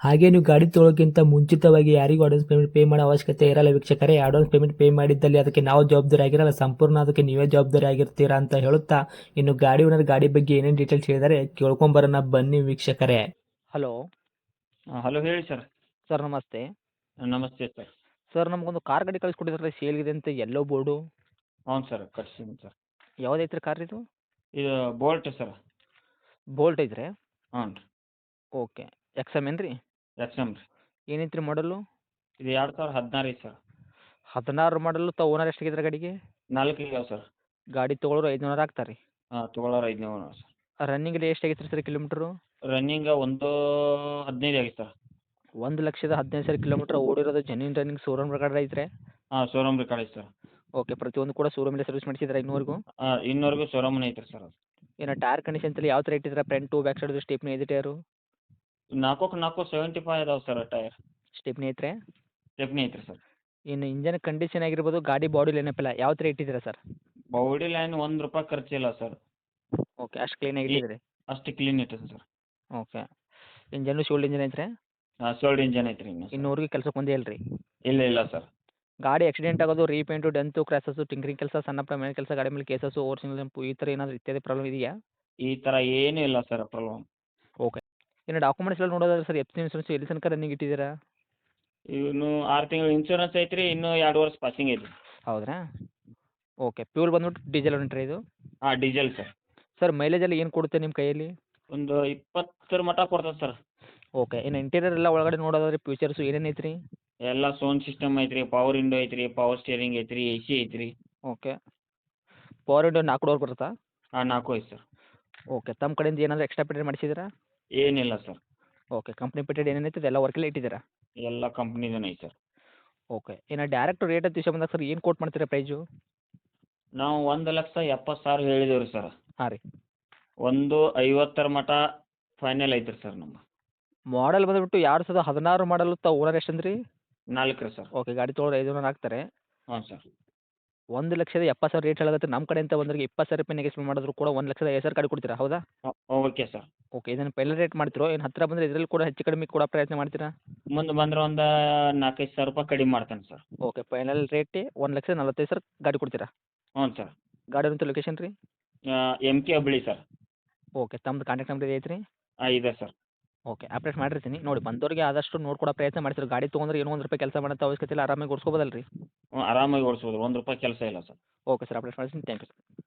ಹಾಗೆ ನೀವು ಗಾಡಿ ತೊಳೋಕ್ಕಿಂತ ಮುಂಚಿತವಾಗಿ ಯಾರಿಗೂ ಅಡ್ವಾನ್ಸ್ ಪೇಮೆಂಟ್ ಪೇ ಮಾಡೋ ಅವಶ್ಯಕತೆ ಇರಲ್ಲ ವೀಕ್ಷಕರೇ. ಅಡ್ವಾನ್ಸ್ ಪೇಮೆಂಟ್ ಪೇ ಮಾಡಿದ್ದಲ್ಲಿ ಅದಕ್ಕೆ ನಾವು ಜವಾಬ್ದಾರಿ ಆಗಿರಲ್ಲ. ಸಂಪೂರ್ಣ ಅದಕ್ಕೆ ನೀವೇ ಜವಾಬ್ದಾರಿ ಆಗಿರ್ತೀರಾ ಅಂತ ಹೇಳುತ್ತಾ ಇನ್ನು ಗಾಡಿ ಓನರ್ ಗಾಡಿ ಬಗ್ಗೆ ಏನೇನು ಡೀಟೇಲ್ಸ್ ಹೇಳಿದರೆ ಕೇಳ್ಕೊಂಬರೋಣ ಬನ್ನಿ ವೀಕ್ಷಕರೇ. ಹಲೋ ಹಲೋ ಹೇಳಿ ಸರ್ ಸರ್ ನಮಸ್ತೆ. ನಮಸ್ತೆ ಸರ್ ಸರ್ ನಮಗೊಂದು ಕಾರ್ ಗಾಡಿ ಕಳಿಸ್ಕೊಟ್ಟಿದ್ರೆ ಸೇಲ್ಗಿದೆ ಅಂತ ಎಲ್ಲೋ ಬೋರ್ಡು ಹ್ಞೂ ಸರ್ ಕಳಿಸ್ತೀನಿ ಸರ್ ಯಾವುದೈತ್ರಿ ಕಾರ್ ಇದು? ಇದು ಬೋಲ್ಟ್ ಸರ್ ಬೋಲ್ಟ್ ಐತ್ರಿ? ಹ್ಞೂ. ರೀ ಓಕೆ ಎಕ್ಸ್ ಎಂ ಏನು ರೀ ಎಕ್ಸ್ ಎಂ ರೀ ಏನೈತ್ರಿ ಮಾಡಲು ಇದು ಎರಡು ಸಾವಿರ ಹದಿನಾರು ಐತೆ ಸರ್ ಹದಿನಾರು ಮಾಡಲು ತಾವು ಓನರ್ ಎಷ್ಟಾಗಿದ್ರೆ ಗಾಡಿಗೆ? ನಾಲ್ಕು ಇದಾವೆ ಸರ್ ಗಾಡಿ ತೊಗೊಳೋರು ಐದುನೂರ ಆಗ್ತಾರೆ. ರೀ ಹಾಂ ತೊಗೊಳೋರು ಐದುನೂರು ಸರ್ ರನ್ನಿಂಗ್ ಎಷ್ಟು ರೀ ಸರ್ ಕಿಲೋಮೀಟ್ರು ರನ್ನಿಂಗ್ ಒಂದು ಹದಿನೈದು ಆಗಿತ್ತು ಸರ್ ಒಂದು ಲಕ್ಷದ ಹದಿನೈದು ಸಾವಿರ ಕಿಲೋಮೀಟ್ರ್ ಓಡಿರೋದು ಜೆನ್ಯೂನ್ ರನ್ನಿಂಗ್ ಶೋರೂಮ್ ರೆಕಾರ್ಡ್ ಐತ್ರಿ? ಹಾಂ ಶೋರೂಮ್ ರೆಕಾರ್ಡ್ ಐತೆ ಸರ್ ಓಕೆ ಪ್ರತಿಯೊಂದು ಕೂಡ ಶೋರೂಮಲ್ಲಿ ಸರ್ವಿಸ್ ಮಾಡಿಸಿದ್ರೆ ಇನ್ನೂವರೆಗೂ ಹಾಂ ಇನ್ನೂವರೆಗೂ ಶೋರೂಮ್ನೇ ಐತೆ ಸರ್ ಅದು. ಏನು ಟೈರ್ ಕಂಡೀಷನ್ ತಲೆ ಯಾವ ಥರ ಇಟ್ಟಿದ್ರೆ ಫ್ರಂಟು ಬ್ಯಾಕ್ ಸೈಡ್ ಸ್ಟೆಪ್ನಿ ಐತೆ ಟೈರು ನಾಲ್ಕಕ್ಕೆ ನಾಲ್ಕು ಸೆವೆಂಟಿ ಫೈವ್ ಇದಾವೆ ಸರ್ ಟೈರ್ ಸ್ಟೆಪ್ನಿ ಐತ್ರಿ ಸ್ಟೆಪ್ನಿ ಐತ್ರಿ ಸರ್. ಇನ್ನು ಇಂಜನ್ ಕಂಡೀಷನ್ ಆಗಿರ್ಬೋದು ಗಾಡಿ ಬಾಡಿ ಏನಪ್ಪಿಲ್ಲ ಯಾವ ಥರ ಇಟ್ಟಿದ್ದೀರಾ ಸರ್? ಬಾಡಿ ಲೈನ್ ಒಂದು ರೂಪಾಯಿ ಖರ್ಚಿಲ್ಲ ಸರ್. ಓಕೆ ಅಷ್ಟು ಕ್ಲೀನ್ ಇಟ್ಟಿದ್ದೀರಿ? ಅಷ್ಟು ಕ್ಲೀನ್ ಇಟ್ಟಿದೆ ಸರ್. ಓಕೆ ಇಂಜನ್ ಶೋಲ್ಡ್ ಇಂಜನ್ ಐತ್ರಿ? ಹಾಂ ಸೋಲ್ಡ್ ಇಂಜನ್ ಐತ್ರಿ ಇನ್ನು ಊರಿಗೆ ಇನ್ನೂರಿಗೆ ಕೆಲಸಕ್ಕೆ ಒಂದೇ ಇಲ್ಲ ರೀ ಇಲ್ಲ ಇಲ್ಲ ಸರ್. ಗಾಡಿ ಆಕ್ಸಿಡೆಂಟ್ ಆಗೋದು ರೀಪೇಂಟು ಡೆಂತು ಕ್ರ್ಯಾಸಸ್ಸು ಟಿಂಕ್ರಿಂಗ್ ಕೆಲಸ ಸಣ್ಣ ಪ್ರಮಾಣ ಕೆಲಸ ಗಾಡಿ ಮೇಲೆ ಕೇಸಸ್ಸು ಓವರ್ ಸಿಂಗಲ್ ಜಂಪು ಈ ಥರ ಏನಾದರೂ ಇತ್ಯಾದಿ ಪ್ರಾಬ್ಲಮ್ ಇದೆಯಾ? ಈ ಥರ ಏನೂ ಇಲ್ಲ ಸರ್ ಪ್ರಾಬ್ಲಮ್ ಇನ್ನು ಡಾಕ್ಯುಮೆಂಟ್ಸ್ ಎಲ್ಲ ನೋಡೋದಾದ್ರೆ ಸರ್ ಎಫ್ ಸಿ ಇನ್ಸೂರೆನ್ಸ್ ಎಲ್ಲಿ ತನಕ ರನ್ನಿಂಗ್ ಇಟ್ಟಿದ್ದೀರಾ? ಇವನು ಆರು ತಿಂಗಳು ಇನ್ಶೂರೆನ್ಸ್ ಐತೆ ರೀ ಇನ್ನೂ ಎರಡು ವರ್ಷ ಪಾಸಿಂಗ್ ಐತಿ ಹೌದ್ರಾ? ಓಕೆ ಪ್ಯೂರ್ ಬಂದ್ಬಿಟ್ಟು ಡೀಸೆಲ್ ಉಂಟ್ರಿ ಇದು? ಹಾಂ ಡೀಸೆಲ್ ಸರ್ ಸರ್ ಮೈಲೇಜ್ ಎಲ್ಲ ಏನು ಕೊಡುತ್ತೆ ನಿಮ್ಮ ಕೈಯಲ್ಲಿ? ಒಂದು ಇಪ್ಪತ್ತರ ಮಟ್ಟ ಕೊಡ್ತದೆ ಸರ್ ಓಕೆ ಇನ್ನು ಇಂಟೀರಿಯರ್ ಎಲ್ಲ ಒಳಗಡೆ ನೋಡೋದಾದ್ರೆ ಫ್ಯೂಚರ್ಸು ಏನೇನು ಐತ್ರಿ? ಎಲ್ಲ ಸೌಂಡ್ ಸಿಸ್ಟಮ್ ಐತೆ ರೀ ಪವರ್ ವಿಂಡೋ ಐತೆ ರೀ ಪವರ್ ಸ್ಟೇರಿಂಗ್ ಐತೆ ರೀ ಎ ಸಿ ಐತೆ ರೀ ಓಕೆ ಪವರ್ ವಿಂಡೋ ನಾಲ್ಕು ಡೋರ್ ಬರುತ್ತಾ? ಹಾಂ ನಾಲ್ಕು ಐತೆ ಸರ್ ಓಕೆ ತಮ್ಮ ಕಡೆಯಿಂದ ಏನಾದರೂ ಎಕ್ಸ್ಟ್ರಾ ಪೇಟೆಡ್ ಮಾಡಿಸಿದ್ದೀರಾ? ಏನಿಲ್ಲ ಸರ್ ಓಕೆ ಕಂಪ್ನಿ ಪೇಟೆಡ್ ಏನೇನೈತೆ? ಎಲ್ಲ ವರ್ಕಲ್ಲಿ ಇಟ್ಟಿದ್ದೀರಾ? ಎಲ್ಲ ಕಂಪ್ನಿದೂ ಐತೆ ಸರ್ ಓಕೆ ಇನ್ನು ಡೈರೆಕ್ಟ್ ರೇಟ್ ಅಂತ ವಿಷಯ ಬಂದಾಗ ಸರ್ ಏನು ಕೋಟ್ ಮಾಡ್ತೀರಾ ಪ್ರೈಸು ನಾವು ಒಂದು ಲಕ್ಷ ಎಪ್ಪತ್ತು ಸಾವಿರ ಹೇಳಿದೇವೆ ರೀ ಸರ್ ಹಾಂ ರೀ. ಒಂದು ಐವತ್ತರ ಮಟ ಫೈನಲ್ ಐತೆ ರೀ ಸರ್ ನಮ್ಮ ಮಾಡಲ್ ಬಂದ್ಬಿಟ್ಟು ಎರಡು ಸಾವಿರದ ಹದಿನಾರು ಮಾಡಲು ತ ಓನರ್ ಎಷ್ಟು ಅಂದ್ರಿ ನಾಲ್ಕು ರೀ ಸರ್ ಓಕೆ ಗಾಡಿ ತೊಗೊಳೋರು ಐದು ಓನರ್ ಹಾಕ್ತಾರೆ. ಹಾಂ ಸರ್ ಒಂದು ಲಕ್ಷದ ಎಪ್ಪತ್ತು ಸಾವಿರ ರೇಟ್ ಹೇಳತ್ತೆ ನಮ್ಮ ಅಂತ ಬಂದ್ರೆ ಇಪ್ಪತ್ತು ಸಾವಿರ ರೂಪಾಯಿ ನೆಗೆಸ್ಟ್ ಮಾಡಿದ್ರು ಕೂಡ ಒಂದು ಲಕ್ಷದ ಐದು ಸಾವಿರ ಗಾಡಿ ಕೊಡ್ತೀರಾ ಹೌದಾ ಓಕೆ ಸರ್. ಓಕೆ ಇದನ್ನ ಪೆಲ್ಲ ರೇಟ್ ಮಾಡ್ತಿರೋ? ಏನು ಹತ್ತಿರ ಬಂದ್ರೆ ಇದರಲ್ಲಿ ಕೂಡ ಹೆಚ್ಚು ಕಡಿಮೆ ಕೊಡೋ ಪ್ರಯತ್ನ ಮಾಡ್ತೀರಾ? ಮುಂದೆ ಬಂದ್ರೆ ಒಂದು ನಾಲ್ಕೈದು ಸಾವಿರ ರೂಪಾಯಿ ಕಡಿಮೆ ಮಾಡ್ತೇನೆ ಸರ್. ಓಕೆ ಫೈನಲ್ ರೇಟ್ ಒಂದು ಲಕ್ಷದ ನಲವತ್ತೈದು ಸಾವಿರ ಗಾಡಿ ಕೊಡ್ತೀರಾ? ಹ್ಞೂ ಸರ್. ಗಾಡಿ ಅಂತ ಲೊಕೇಶನ್ ರೀ? M K Hubli sir. Okay ತಮ್ಮದು ಕಾಂಟ್ಯಾಕ್ಟ್ ನಂಬರ್ ಐತೆ ರೀ ಹಾಂ ಇದೆ ಸರ್. ಓಕೆ ಅಪ್ಡೇಟ್ ಮಾಡಿರ್ತೀನಿ. ನೋಡಿ ಬಂದವರಿಗೆ ಆದಷ್ಟು ನೋಡ್ಕೊಡೋ ಪ್ರಯತ್ನ ಮಾಡ್ತೀರಿ? ಗಾಡಿ ತೊಗೊಂಡ್ರೆ ಏನೋ ಒಂದು ರೂಪಾಯಿ ಕೆಲಸ ಮಾಡೋ ಅವಶ್ಯಕತೆ ಇಲ್ಲ ಆರಾಮಾಗಿ ಓಡಿಸ್ಕೋಬೋದಲ್ಲ ರೀ ಹ್ಞೂ, ಆರಾಮಾಗಿ ಓಡಿಸ್ಬೋದು. ಒಂದು ರೂಪಾಯಿ ಕೆಲಸ ಇಲ್ಲ ಸರ್. ಓಕೆ ಸರ್, ಅಪ್ಡೇಟ್ ಮಾಡಿಸ್ತೀನಿ ತ್ಯಾಂಕ್ ಯು ಸರ್.